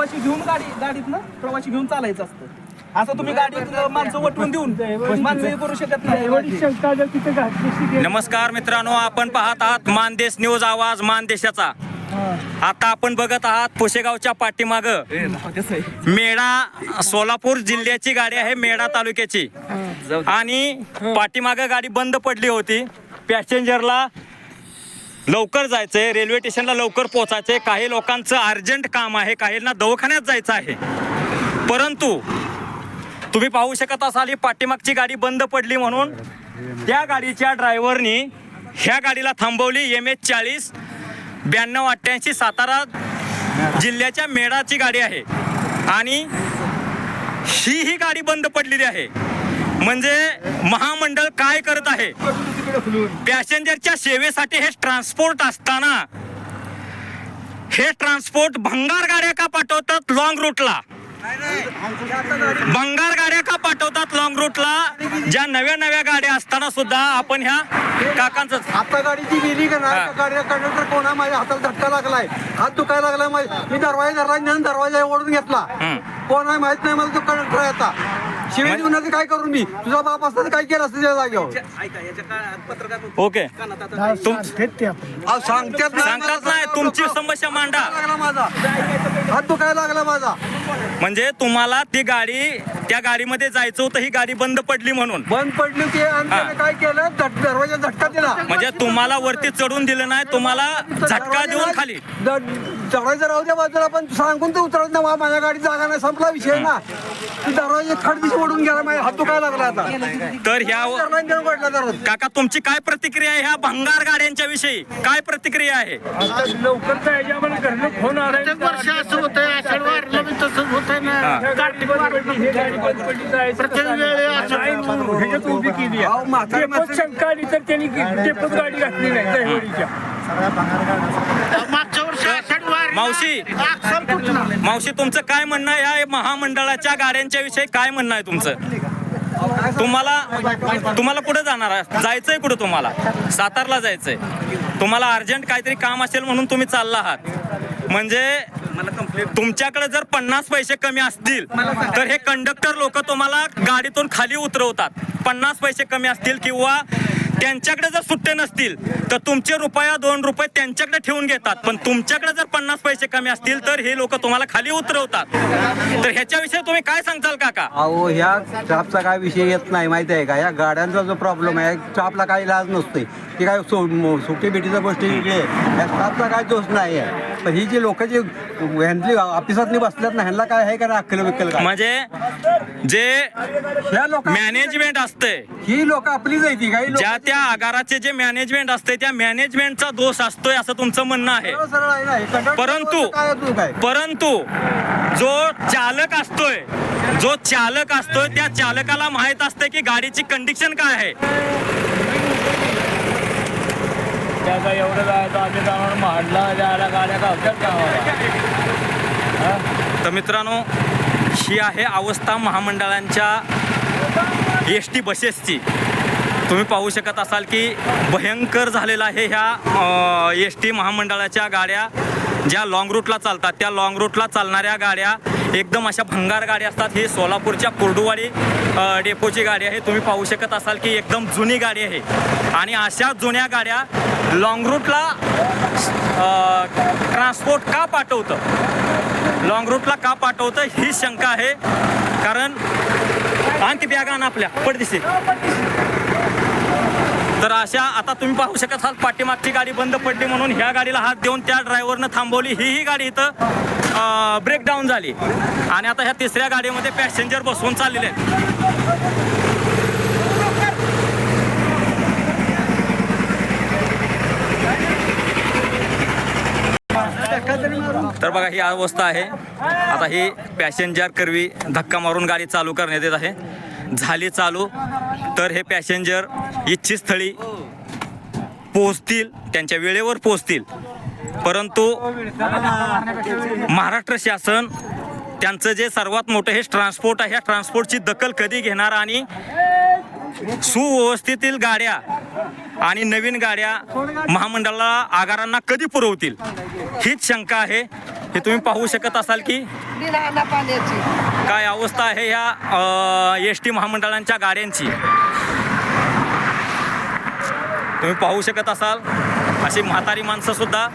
प्रवासी घेऊन गाडी गाडीत ना प्रवासी घेऊन चालायचं असतं. असं तुम्ही गाडीत माणसं वटवून देऊन माणसं हे करू शकत नाही. नमस्कार मित्रांनो आपण पाहत आहात मानदेश न्यूज आवाज मानदेशाचा. आता आपण बघत आहात पुशेगावच्या पाठीमाग. मेढा सोलापूर जिल्ह्याची गाडी आहे मेढा तालुक्याची. आणि पाठीमाग गाडी बंद पडली होती. पॅसेंजरला लवकर जायचंय रेल्वे स्टेशनला लवकर पोहोचायचंय काही लोकांचं अर्जंट काम आहे काहींना दवाखान्यात जायचं आहे. परंतु तुम्ही पाहू शकत असाल ही पाठीमागची गाडी बंद पडली म्हणून त्या गाडीच्या ड्रायव्हरनी ह्या गाडीला थांबवली एम एच चाळीस ब्याण्णव अठ्ठ्याऐंशी सातारा जिल्ह्याच्या मेढाची गाडी आहे. आणि ही ही गाडी बंद पडलेली आहे. म्हणजे महामंडळ काय करत आहे? पॅसेंजरच्या सेवेसाठी हे ट्रान्सपोर्ट असताना हे ट्रान्सपोर्ट भंगार गाड्या का पाठवतात लॉंग रूटला भंगार गाड्या का पाठवतात लॉंग रूटला ज्या नव्या नव्या गाड्या असताना सुद्धा आपण ह्या काकांचं आता गाडी जी गेली का. नाही गाडी कंडक्टर कोण माझ्या हाताला झटका लागलाय. हात दुखायला लागलाय मी दरवाजा धरला दरवाजा ओढून घेतला. कोण आहे माहीत नाही मला तो कंडक्टर आता. शिवाय देऊन काय करू मी? तुझा बाप असता तर काय केलं असतं त्या जागेवर? ऐका याच्या कानात पत्रकार ओके. तुम ते आपण. अहो, सांगतात नाही सांगतात नाही तुमची. समस्या मांडा. लागला माझा. हात दुखायला लागला माझा. म्हणजे तुम्हाला ती गाडी त्या गाडीमध्ये जायचं होतं ही गाडी बंद पडली म्हणून. बंद पडली ते आणि हा. त्याने काय केलं? झट- दरवाजा झटका दिला. म्हणजे तुम्हाला वरती चढून दिलं नाही तुम्हाला झटका देऊन खाली. चढायचं राहू द्या बाजूला पण सांगून ते उतरत ना माझ्या गाडी जागा नाही संपला विषय ना. दरवाजा खडदिशी ओढून गेला माझ्या हात दुखायला लागला आता. तर ह्या दरवाजा पडला दरवाजा काका तुमची काय प्रतिक्रिया आहे ह्या भंगार गाड्यांच्या विषयी? काय प्रतिक्रिया आहे? आता लवकर जायच्या आम्हाला घरनं फोन आला. प्रत्येक वर्षी असं होतंय आषाढ वारलं बी तसंच होतंय ना. गाडी बंद पडली हे गाडी बंद पडली. जायचं. प्रत्येक कसं वेळी नाही. असं- नाही म्हणून ह्याच्यात उभी केली अहो, म्हातारी डेपोत माणसं- शंका आली तर त्यांनी डेपोत गाडी घातली नाही. दहिवडीच्या मागच्या मावशी. मावशी तुमचं काय म्हणणं आहे? या महामंडळाच्या गाड्यांच्या विषयी काय म्हणणं आहे तुमचं? तुम्हाला तुम्हाला कुठे जाणार आहे? जायचंय कुठे तुम्हाला? सातारला जायचंय. तुम्हाला अर्जंट काहीतरी काम असेल म्हणून तुम्ही चालला आहात. म्हणजे तुमच्याकडे जर पन्नास पैसे कमी असतील तर हे कंडक्टर लोक तुम्हाला गाडीतून खाली उतरवतात. पन्नास पैसे कमी असतील किंवा त्यांच्याकडे जर सुट्टे नसतील तर तुमचे रुपया दोन रुपये त्यांच्याकडे ठेवून घेतात. पण तुमच्याकडे जर पन्नास पैसे कमी असतील तर हे लोक तुम्हाला खाली उतरवतात. तर ह्याच्याविषयी तुम्ही काय सांगताल काका? अहो ह्या स्टाफचा काय विषय येत नाही माहिती आहे का? या गाड्यांचा जो प्रॉब्लेम आहे स्टाफला काही इलाज नसते. की काय सुट्टी बिटीचा गोष्टी इकडे या स्टाफचा काय दोष नाही आहे पण ही जी लोक जी ह्यांची ऑफिसातनी बसल्यात ना ह्यांना काय आहे का अक्कल बिक्कल काय? म्हणजे जे ह्या लोक मॅनेजमेंट असते ही लोक आपलीच आहे ती काही ज्या त्या आगाराचे जे मॅनेजमेंट असते त्या मॅनेजमेंटचा दोष असतोय असं तुमचं म्हणणं आहे. परंतु परंतु जो चालक असतोय जो चालक असतोय त्या चालकाला माहीत असते की गाडीची कंडिशन काय आहे. त्याचा एवढं जायचं आम्ही जाऊन महाडला जायला गाड्या गावतात गावाला. तर मित्रांनो ही आहे अवस्था महामंडळांच्या एस टी बसेसची. तुम्ही पाहू शकत असाल की भयंकर झालेला आहे ह्या एस टी महामंडळाच्या गाड्या ज्या लॉंग रूटला चालतात. त्या लॉंग रूटला चालणाऱ्या गाड्या एकदम अशा भंगार गाड्या असतात. ही सोलापूरच्या कुर्डुवाडी डेपोची गाडी आहे. तुम्ही पाहू शकत असाल की एकदम जुनी गाडी आहे. आणि अशा जुन्या गाड्या लॉंग रूटला ट्रान्सपोर्ट का पाठवतं? लॉंग रूटला का पाठवतं? ही शंका आहे. कारण आणखी बॅगा आण आपल्या पडदिशी. तर अशा आता तुम्ही पाहू शकत आहात पाठीमागची गाडी बंद पडली म्हणून ह्या गाडीला हात देऊन त्या ड्रायव्हरनं थांबवली. ही ही गाडी इथं ब्रेकडाऊन झाली. आणि आता ह्या तिसऱ्या गाडीमध्ये पॅसेंजर बसवून चाललेले आहेत. तर बघा ही अवस्था आहे. आता ही पॅसेंजर करवी धक्का मारून गाडी चालू करण्यात येत आहे. झाली चालू. तर हे पॅसेंजर इच्छित स्थळी पोहोचतील त्यांच्या वेळेवर पोहोचतील. परंतु महाराष्ट्र शासन त्यांचं जे सर्वात मोठं हे ट्रान्सपोर्ट आहे ह्या ट्रान्सपोर्टची दखल कधी घेणार आणि सुव्यवस्थेतील गाड्या आणि नवीन गाड्या महामंडळाला आगारांना कधी पुरवतील? हीच शंका आहे. हे तुम्ही पाहू शकत असाल की काय अवस्था आहे ह्या एस टी महामंडळांच्या गाड्यांची. तुम्ही पाहू शकत असाल अशी म्हातारी माणसं सुद्धा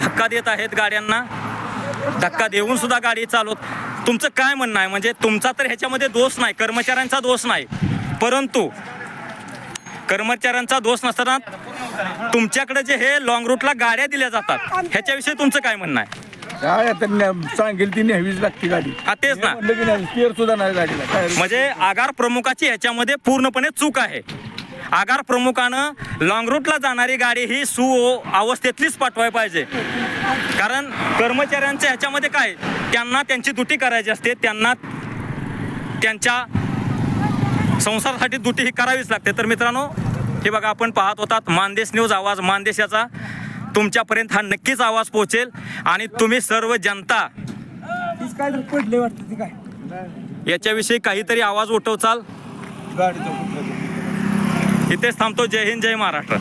धक्का देत आहेत गाड्यांना. धक्का देऊन सुद्धा गाडी चालवत. तुमचं काय म्हणणं आहे? म्हणजे तुमचा तर ह्याच्यामध्ये दोष नाही कर्मचाऱ्यांचा दोष नाही. परंतु कर्मचाऱ्यांचा दोष नसताना तुमच्याकडे जे हे लॉंग रूटला गाड्या दिल्या जातात ह्याच्याविषयी तुमचं काय म्हणणं आहे? काय आता न- सांगेल ती न्यावीच लागते गाडी. हा तेच ना. म्हणलं की नाही स्पेअर सुद्धा नाही गाडीला. काय? म्हणजे आगार प्रमुखाची ह्याच्यामध्ये पूर्णपणे चूक आहे. आगार प्रमुखानं लॉंग रूटला जाणारी गाडी ही सु अवस्थेतलीच पाठवाय पाहिजे. कारण कर्मचाऱ्यांच्या ह्याच्यामध्ये काय त्यांना त्यांची दुटी करायची असते त्यांना त्यांच्या संसारासाठी दुटी ही करावीच लागते. तर मित्रांनो हे बघा आपण पाहत होतात मानदेश न्यूज आवाज मानदेश याचा तुमच्यापर्यंत हा नक्कीच आवाज पोहोचेल. आणि तुम्ही सर्व जनता याच्याविषयी काहीतरी आवाज उठवचाल. इथेच थांबतो. जय हिंद जय महाराष्ट्र.